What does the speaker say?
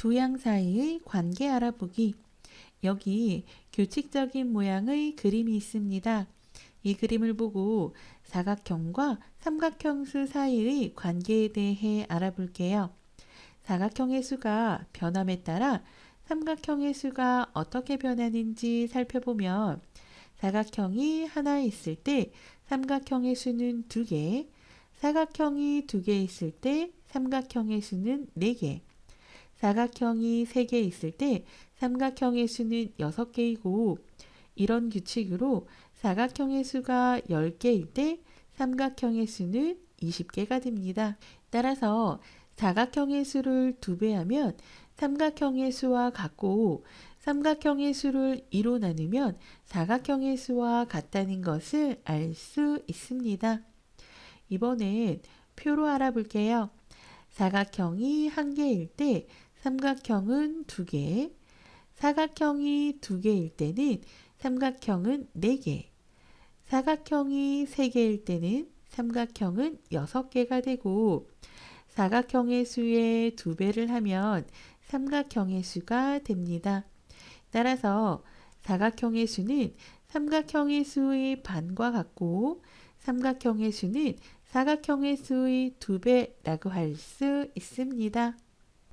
두 양 사이의 관계 알아보기. 여기 규칙적인 모양의 그림이 있습니다. 이 그림을 보고 사각형과 삼각형 수 사이의 관계에 대해 알아볼게요. 사각형의 수가 변함에 따라 삼각형의 수가 어떻게 변하는지 살펴보면 사각형이 하나 있을 때 삼각형의 수는 두 개, 사각형이 두개 있을 때 삼각형의 수는 네 개, 사각형이 세개 있을 때 삼각형의 수는 여섯 개이고 이런 규칙으로 사각형의 수가 10개일 때 삼각형의 수는 20개가 됩니다. 따라서 사각형의 수를 2배 하면 삼각형의 수와 같고 삼각형의 수를 2로 나누면 사각형의 수와 같다는 것을 알 수 있습니다. 이번엔 표로 알아볼게요. 사각형이 한 개일 때 삼각형은 두 개, 사각형이 두 개일 때는 삼각형은 네 개, 사각형이 세 개일 때는 삼각형은 여섯 개가 되고 사각형의 수의 두 배를 하면 삼각형의 수가 됩니다. 따라서 사각형의 수는 삼각형의 수의 반과 같고 삼각형의 수는 사각형의 수의 두 배라고 할 수 있습니다.